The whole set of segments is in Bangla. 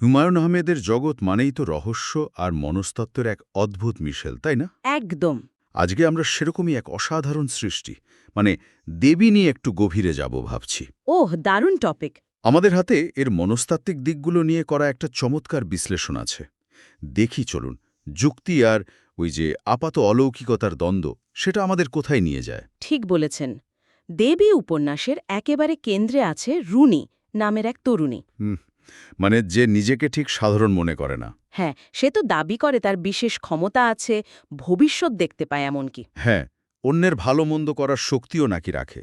হুমায়ুন আহমেদের জগৎ মানেই তো রহস্য আর মনস্তত্ত্বের এক অদ্ভুত মিশেল তাই না? একদম। আজকে আমরা সেরকমই এক অসাধারণ সৃষ্টি মানে দেবী নিয়ে একটু গভীরে যাব ভাবছি। ওহ দারুণ টপিক। আমাদের হাতে এর মনস্তাত্ত্বিক দিকগুলো নিয়ে করা একটা চমৎকার বিশ্লেষণ আছে। দেখি চলুন যুক্তি আর ওই যে আপাত অলৌকিকতার দ্বন্দ্ব সেটা আমাদের কোথায় নিয়ে যায়? ঠিক বলেছেন। দেবী উপন্যাসের একেবারে কেন্দ্রে আছে রুনি নামের এক তরুণী। মানে যে নিজেকে ঠিক সাধারণ মনে করে না। হ্যাঁ সে তো দাবি করে তার বিশেষ ক্ষমতা আছে ভবিষ্যৎ দেখতে পায় এমনকি। হ্যাঁ অন্যের ভালো মন্দ করার শক্তিও নাকি রাখে।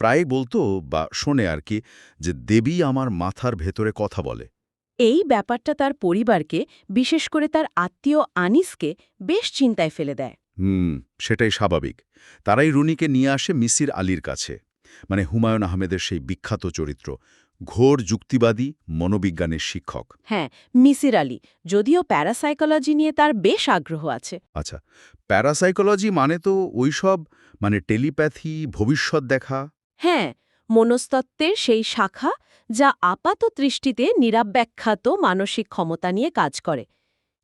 প্রায় বলতো বা শোনে আর কি যে দেবী আমার মাথার ভেতরে কথা বলে। এই ব্যাপারটা তার পরিবারকে বিশেষ করে তার আত্মীয় আনিসকে বেশ চিন্তায় ফেলে দেয়। হুম সেটাই স্বাভাবিক। তারাই রুনিকে নিয়ে আসে মিসির আলীর কাছে। মানে হুমায়ুন আহমেদের সেই বিখ্যাত চরিত্র ঘোর যুক্তিবাদী মনোবিজ্ঞানের শিক্ষক। হ্যাঁ মিসির আলী যদিও প্যারাসাইকোলজি নিয়ে তার বেশ আগ্রহ আছে। আচ্ছা প্যারাসাইকোলজি মানে তো ওইসব মানে টেলিপ্যাথি ভবিষ্যৎ দেখা? হ্যাঁ মনস্তত্ত্বের সেই শাখা যা আপাত দৃষ্টিতে নিরাব্যাখ্যাত মানসিক ক্ষমতা নিয়ে কাজ করে।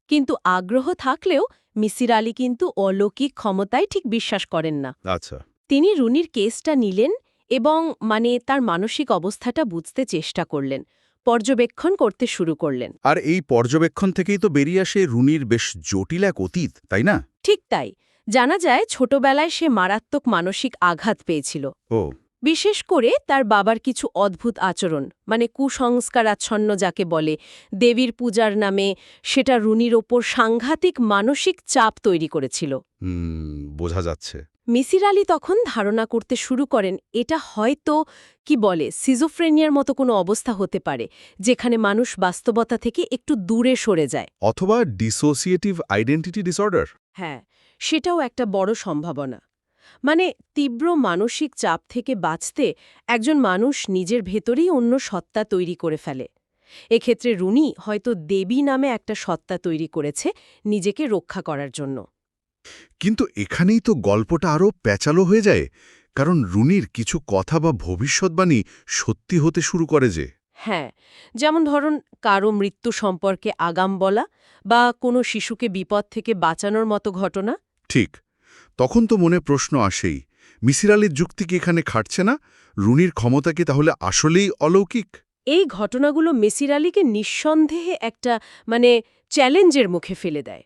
কিন্তু আগ্রহ থাকলেও মিসির আলী কিন্তু অলৌকিক ক্ষমতায় ঠিক বিশ্বাস করেন না। আচ্ছা। তিনি রুনির কেসটা নিলেন এবং মানে তার মানসিক অবস্থাটা বুঝতে চেষ্টা করলেন পর্যবেক্ষণ করতে শুরু করলেন। আর এই পর্যবেক্ষণ থেকেই তো বেরিয়ে আসে রুনির বেশ জটিল এক অতীত তাই না? ঠিক তাই। জানা যায় ছোটবেলায় সে মারাত্মক মানসিক আঘাত পেয়েছিল। ও। বিশেষ করে তার বাবার কিছু অদ্ভুত আচরণ মানে কুসংস্কার আচ্ছন্ন যাকে বলে দেবীর পূজার নামে সেটা রুনির ওপর সাংঘাতিক মানসিক চাপ তৈরি করেছিল। বোঝা যাচ্ছে। মিসির আলী তখন ধারণা করতে শুরু করেন এটা হয়তো কি বলে সিজোফ্রেনিয়ার মতো কোনো অবস্থা হতে পারে যেখানে মানুষ বাস্তবতা থেকে একটু দূরে সরে যায়। অথবা ডিসোসিয়েটিভ আইডেন্টিটি ডিসঅর্ডার হ্যাঁ সেটাও একটা বড় সম্ভাবনা। মানে তীব্র মানসিক চাপ থেকে বাঁচতে একজন মানুষ নিজের ভেতরেই অন্য সত্তা তৈরি করে ফেলে। এক্ষেত্রে রুনি হয়তো দেবী নামে একটা সত্তা তৈরি করেছে নিজেকে রক্ষা করার জন্য। কিন্তু এখানেই তো গল্পটা আরও প্যাচালো হয়ে যায় কারণ রুনির কিছু কথা বা ভবিষ্যৎবাণী সত্যি হতে শুরু করে যে। হ্যাঁ যেমন ধরুন কারও মৃত্যু সম্পর্কে আগাম বলা বা কোনো শিশুকে বিপদ থেকে বাঁচানোর মতো ঘটনা। ঠিক তখন তো মনে প্রশ্ন আসেই মিসির আলীর যুক্তি কি এখানে খাটছে না? রুনির ক্ষমতা কি তাহলে আসলেই অলৌকিক? এই ঘটনাগুলো মেসির আলীকে নিঃসন্দেহে একটা মানে চ্যালেঞ্জের মুখে ফেলে দেয়।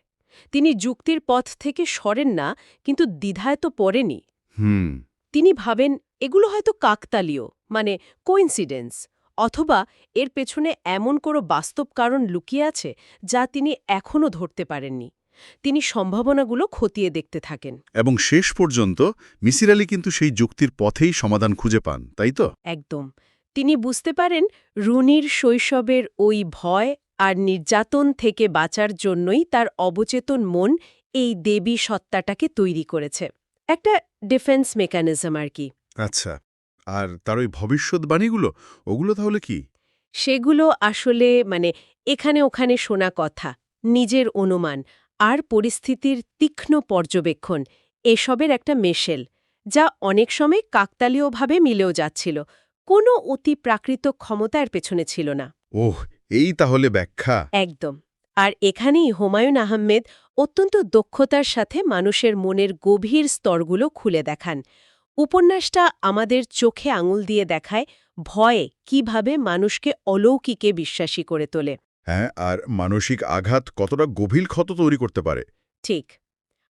তিনি যুক্তির পথ থেকে সরেন না কিন্তু দ্বিধায় তো পড়েনি। হুম। তিনি ভাবেন এগুলো হয়তো কাকতালীয় মানে কোইন্সিডেন্স অথবা এর পেছনে এমন কোনো বাস্তব কারণ লুকিয়ে আছে যা তিনি এখনও ধরতে পারেননি। তিনি সম্ভাবনাগুলো খতিয়ে দেখতে থাকেন। এবং শেষ পর্যন্ত মিসির আলী কিন্তু সেই যুক্তির পথেই সমাধান খুঁজে পান তাই তো? একদম। তিনি বুঝতে পারেন রুনির শৈশবের ওই ভয় আর নির্যাতন থেকে বাঁচার জন্যই তার অবচেতন মন এই দেবী সত্তাটাকে তৈরি করেছে। একটা ডিফেন্স মেকানিজম আর কি। আচ্ছা আর তার ওই ভবিষ্যৎবাণীগুলো ওগুলো তাহলে কি? সেগুলো আসলে মানে এখানে ওখানে শোনা কথা নিজের অনুমান আর পরিস্থিতির তীক্ষ্ণ পর্যবেক্ষণ এসবের একটা মেশেল যা অনেক সময় কাকতালীয়ভাবে মিলেও যাচ্ছিল কোনো অতি প্রাকৃত ক্ষমতার পেছনে ছিল না। ওহ এই তাহলে ব্যাখ্যা। একদম। আর এখানেই হুমায়ুন আহমেদ অত্যন্ত দক্ষতার সাথে মানুষের মনের গভীর স্তরগুলো খুলে দেখান। উপন্যাসটা আমাদের চোখে আঙুল দিয়ে দেখায় ভয়ে কীভাবে মানুষকে অলৌকিকে বিশ্বাসী করে তোলে। হ্যাঁ আর মানসিক আঘাত কতটা গভীর ক্ষত তৈরি করতে পারে। ঠিক।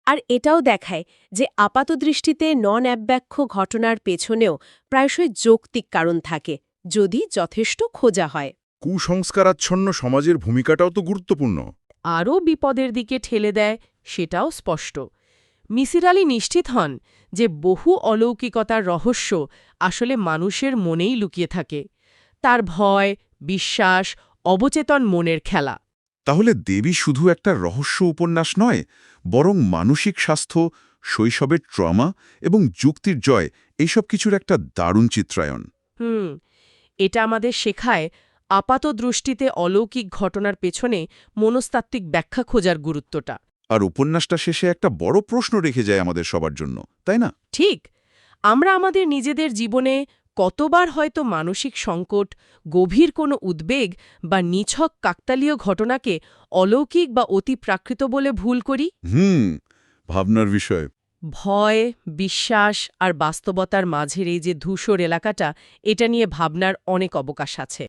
আর এটাও দেখায় যে আপাতদৃষ্টিতে নন অ্যাব্যাখ্য ঘটনার পেছনেও প্রায়শই যৌক্তিক কারণ থাকে যদি যথেষ্ট খোঁজা হয়। কুসংস্কারাচ্ছন্ন সমাজের ভূমিকাটাও তো গুরুত্বপূর্ণ। আরও বিপদের দিকে ঠেলে দেয় সেটাও স্পষ্ট। মিসির আলী নিশ্চিত হন যে বহু অলৌকিকতার রহস্য আসলে মানুষের মনেই লুকিয়ে থাকে। তার ভয় বিশ্বাস অবচেতন মনের খেলা। তাহলে দেবী শুধু একটা রহস্য উপন্যাস নয় বরং মানসিক স্বাস্থ্য শৈশবের ট্রমা এবং যুক্তির জয় এইসব কিছুর একটা দারুণ চিত্রায়ন হুম এটা আমাদের শেখায় আপাত দৃষ্টিতে অলৌকিক ঘটনার পেছনে মনস্তাত্ত্বিক ব্যাখ্যা খোঁজার গুরুত্বটা। আর উপন্যাসটা শেষে একটা বড় প্রশ্ন রেখে যায় আমাদের সবার জন্য তাই না? ঠিক। আমরা আমাদের নিজেদের জীবনে কতবার হয়তো মানসিক সংকট গভীর কোনো উদ্বেগ বা নিছক কাকতালীয় ঘটনাকে অলৌকিক বা অতি প্রাকৃত বলে ভুল করি? হুম ভাবনার বিষয়। ভয় বিশ্বাস আর বাস্তবতার মাঝের এই যে ধূসর এলাকাটা এটা নিয়ে ভাবনার অনেক অবকাশ আছে।